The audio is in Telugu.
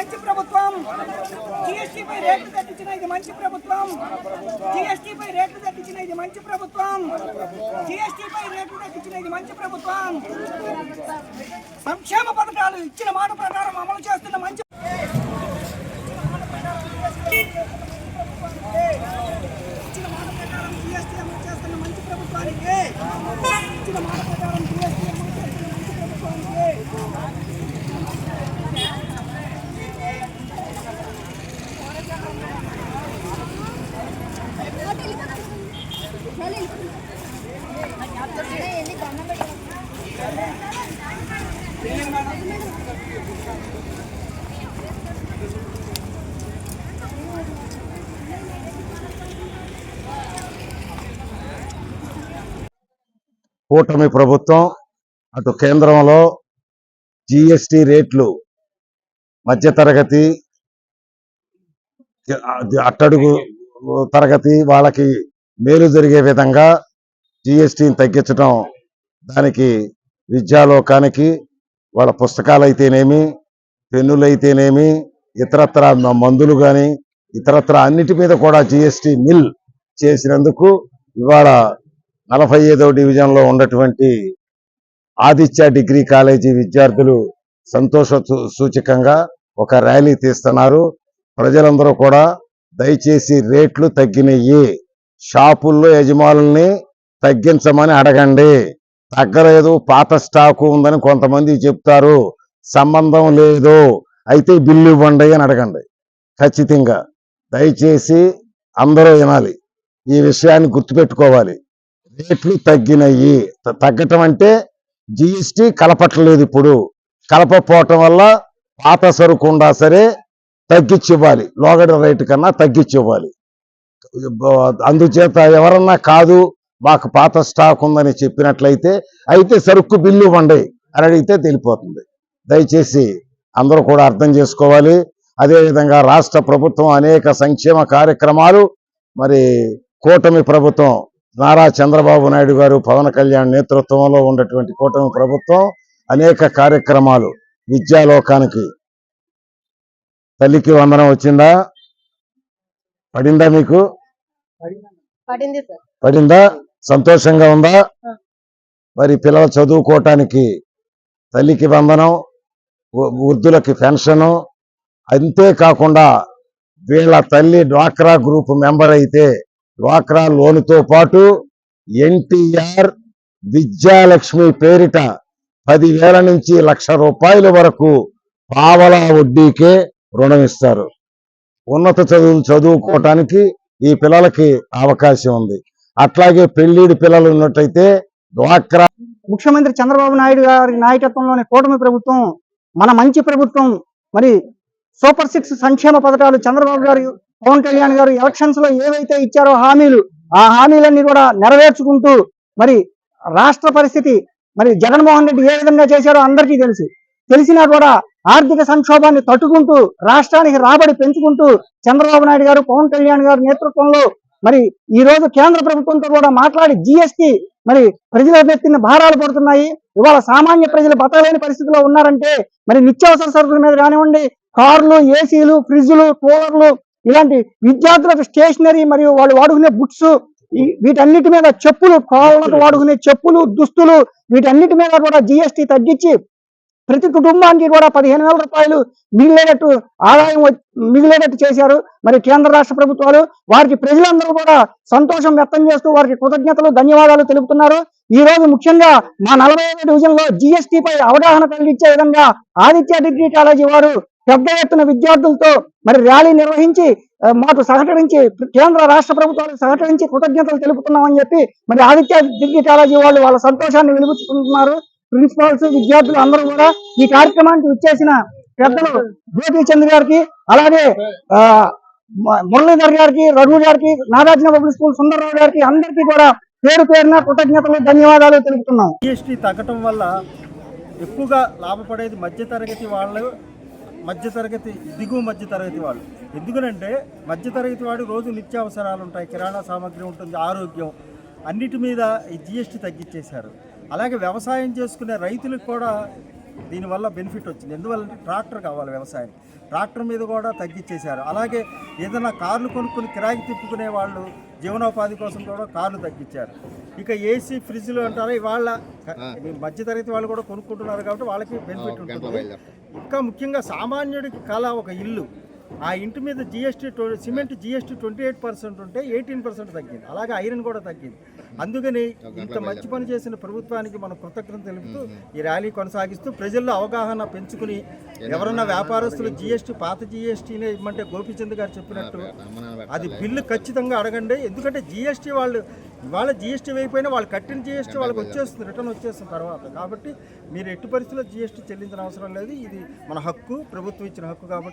మంచి ప్రభుత్వం. జిఎస్టీ పై రేట్లు తగ్గించిన ఇది మంచి ప్రభుత్వం. జిఎస్టీ పై రేట్లు తగ్గించిన ఇది మంచి ప్రభుత్వం. జిఎస్టీ పై రేట్లు తగ్గించిన ఇది మంచి ప్రభుత్వం. సంక్షేమ పథకాలు ఇచ్చిన మాట ప్రకారం అమలు చేస్తున్న మంచి ఇచ్చిన మాట ప్రకారం జిఎస్టీ అమలు చేస్తున్న మంచి ప్రభుత్వానికి. ఇచ్చిన మాట ప్రకారం జిఎస్టీ అమలు చేస్తున్న మంచి ప్రభుత్వానికి కూటమి ప్రభుత్వం అటు కేంద్రంలో జిఎస్టి రేట్లు మధ్యతరగతి అట్టడుగు తరగతి వాళ్ళకి మేలు జరిగే విధంగా జిఎస్టిని తగ్గించడం దానికి విద్యాలోకానికి వాళ్ళ పుస్తకాలు అయితేనేమి పెన్నులు అయితేనేమి ఇతరత్ర మందులు కానీ ఇతరత్ర అన్నిటి మీద కూడా జిఎస్టి మిల్ చేసినందుకు ఇవాళ నలభై ఐదో డివిజన్లో ఉన్నటువంటి ఆదిత్య డిగ్రీ కాలేజీ విద్యార్థులు సంతోష సూ- సూచకంగా ఒక ర్యాలీ తీస్తున్నారు. ప్రజలందరూ కూడా దయచేసి రేట్లు తగ్గినయి షాపుల్లో యజమానుల్ని తగ్గించమని అడగండి. తగ్గలేదు పాత స్టాకు ఉందని కొంతమంది చెప్తారు. సంబంధం లేదు అయితే బిల్లు ఇవ్వండి అని అడగండి. ఖచ్చితంగా. దయచేసి అందరూ వినాలి. ఈ విషయాన్ని గుర్తుపెట్టుకోవాలి. రేట్లు తగ్గినాయి. తగ్గటం అంటే జిఎస్టి కలపట్లేదు ఇప్పుడు. కలపపోవటం వల్ల పాత సరుకు ఉండా సరే తగ్గించి ఇవ్వాలి లోగడ రేటు కన్నా తగ్గించి ఇవ్వాలి అందుచేత ఎవరన్నా కాదు మాకు పాత స్టాక్ ఉందని చెప్పినట్లయితే అయితే సరుకు బిల్లు ఇవ్వండి అని అడిగితే తెలిపోతుంది. దయచేసి అందరూ కూడా అర్థం చేసుకోవాలి. అదేవిధంగా రాష్ట్ర ప్రభుత్వం అనేక సంక్షేమ కార్యక్రమాలు మరి కూటమి ప్రభుత్వం నారా చంద్రబాబు నాయుడు గారు పవన్ కళ్యాణ్ నేతృత్వంలో ఉన్నటువంటి కూటమి ప్రభుత్వం అనేక కార్యక్రమాలు. విద్యాలోకానికి తల్లికి వందనం వచ్చిందా? పడిందా మీకు? పడింది సంతోషంగా ఉందా? మరి పిల్లలు చదువుకోవటానికి తల్లికి వందనం వృ- వృద్ధులకి పెన్షను అంతేకాకుండా వీళ్ళ తల్లి డ్వాక్రా గ్రూప్ మెంబర్ అయితే డ్వాక్రా లోనుతో పాటు ఎన్టీఆర్ విద్యాలక్ష్మి పేరిట పదివేల నుంచి లక్ష రూపాయల వరకు పావలా వడ్డీకే రుణం ఇస్తారు ఉన్నత చదువులు చదువుకోవటానికి ఈ పిల్లలకి అవకాశం ఉంది. అట్లాగే పెళ్ళిడి పిల్లలు ఉన్నట్టయితే డ్వాక్రా ముఖ్యమంత్రి చంద్రబాబు నాయుడు గారి నాయకత్వంలోని కూటమి ప్రభుత్వం మన మంచి ప్రభుత్వం మరి సూపర్ సిక్స్ సంక్షేమ పథకాలు చంద్రబాబు గారు పవన్ కళ్యాణ్ గారు ఎలక్షన్స్లో ఏవైతే ఇచ్చారో హామీలు ఆ హామీలన్నీ కూడా నెరవేర్చుకుంటూ మరి రాష్ట్ర పరిస్థితి మరి జగన్మోహన్ రెడ్డి ఏ విధంగా చేశారో అందరికీ తెలుసు. తెలిసినా కూడా ఆర్థిక సంక్షోభాన్ని తట్టుకుంటూ రాష్ట్రానికి రాబడి పెంచుకుంటూ చంద్రబాబు నాయుడు గారు పవన్ కళ్యాణ్ గారు నేతృత్వంలో మరి ఈ రోజు కేంద్ర ప్రభుత్వంతో కూడా మాట్లాడి జిఎస్టి మరి ప్రజల నెత్తిన భారాలు పడుతున్నాయి. ఇవాళ సామాన్య ప్రజలు బతకలేని పరిస్థితిలో ఉన్నారంటే మరి నిత్యావసర సరుకుల మీద కానివ్వండి కార్లు ఏసీలు ఫ్రిడ్జ్లు కూలర్లు ఇలాంటి విద్యార్థులకు స్టేషనరీ మరియు వాళ్ళు వాడుకునే బుక్స్ వీటన్నిటి మీద చెప్పులు కాళ్ళకు వాడుకునే చెప్పులు దుస్తులు వీటన్నిటి మీద కూడా జిఎస్టి తగ్గించి ప్రతి కుటుంబానికి కూడా పదిహేను వేల రూపాయలు మిగిలేటట్టు ఆదాయం మిగిలేటట్టు చేశారు. మరి కేంద్ర రాష్ట్ర ప్రభుత్వాలు వారికి ప్రజలందరూ కూడా సంతోషం వ్యక్తం చేస్తూ వారికి కృతజ్ఞతలు ధన్యవాదాలు తెలుపుతున్నారు. ఈ రోజు ముఖ్యంగా మా నలభై ఐదు డివిజన్లో జిఎస్టీ పై అవగాహన కలిగించే విధంగా ఆదిత్య డిగ్రీ కాలేజీ వారు పెద్ద ఎత్తున విద్యార్థులతో మరి ర్యాలీ నిర్వహించి మాకు సహకరించి కేంద్ర రాష్ట్ర ప్రభుత్వాలకు సహకరించి కృతజ్ఞతలు తెలుపుతున్నామని చెప్పి మరి ఆదిత్య డిగ్రీ కాలేజీ వాళ్ళు వాళ్ళ సంతోషాన్ని వెలుగుచుకుంటున్నారు ప్రిన్సిపాల్స్ విద్యార్థులు అందరూ కూడా ఈ కార్యక్రమానికి వచ్చేసిన పెద్దలు గోపీచంద్ గారికి అలాగే మురళీధర్ గారికి రఘు గారికి నాగార్జున పబ్లిక్ స్కూల్ సుందరరావు గారికి అందరికీ కూడా పేరు పేరున కృతజ్ఞతలు ధన్యవాదాలు తెలుపుతున్నాం. జిఎస్టీ తగ్గటం వల్ల ఎక్కువగా లాభపడేది మధ్యతరగతి వాళ్ళు మధ్యతరగతి దిగువ మధ్యతరగతి వాళ్ళు. ఎందుకనంటే మధ్యతరగతి వాడు రోజు నిత్యావసరాలు ఉంటాయి కిరాణా సామాగ్రి ఉంటుంది ఆరోగ్యం. అన్నిటి మీద ఈ జిఎస్టీ తగ్గించేశారు అలాగే వ్యవసాయం చేసుకునే రైతులకు కూడా దీనివల్ల బెనిఫిట్ వచ్చింది. ఎందువల్ల ట్రాక్టర్ కావాలి వ్యవసాయం. ట్రాక్టర్ మీద కూడా తగ్గించేశారు అలాగే ఏదైనా కార్లు కొనుక్కొని కిరాయికి తిప్పుకునే వాళ్ళు జీవనోపాధి కోసం కూడా కార్లు తగ్గించారు ఇక ఏసీ ఫ్రిడ్జ్లు అంటారు వాళ్ళ మధ్యతరగతి వాళ్ళు కూడా కొనుక్కుంటున్నారు కాబట్టి వాళ్ళకి బెనిఫిట్ ఉంటుంది. ఇంకా ముఖ్యంగా సామాన్యుడికి కళ ఒక ఇల్లు. ఆ ఇంటి మీద GST cement GST twenty eight percent ఉంటే ఎయిటీన్ పర్సెంట్ తగ్గింది. అలాగే ఐరన్ కూడా తగ్గింది. అందుకని ఇంత మంచి పని చేసిన ప్రభుత్వానికి మనం కృతజ్ఞత తెలుపుతూ ఈ ర్యాలీ కొనసాగిస్తూ ప్రజల్లో అవగాహన పెంచుకుని ఎవరన్నా వ్యాపారస్తులు జిఎస్టీ పాత జిఎస్టీనే ఇవ్వమంటే గోపీచంద్ గారు చెప్పినట్టు అది బిల్లు ఖచ్చితంగా అడగండి. ఎందుకంటే జిఎస్టీ వాళ్ళు ఇవాళ జిఎస్టీ అయిపోయినా వాళ్ళు కట్టిన జిఎస్టీ వాళ్ళకి వచ్చేస్తుంది రిటర్న్ వచ్చేస్తుంది తర్వాత. కాబట్టి మీరు ఎట్టి పరిస్థితుల్లో జిఎస్టీ చెల్లించిన అవసరం లేదు. ఇది మన హక్కు ప్రభుత్వం ఇచ్చిన హక్కు కాబట్టి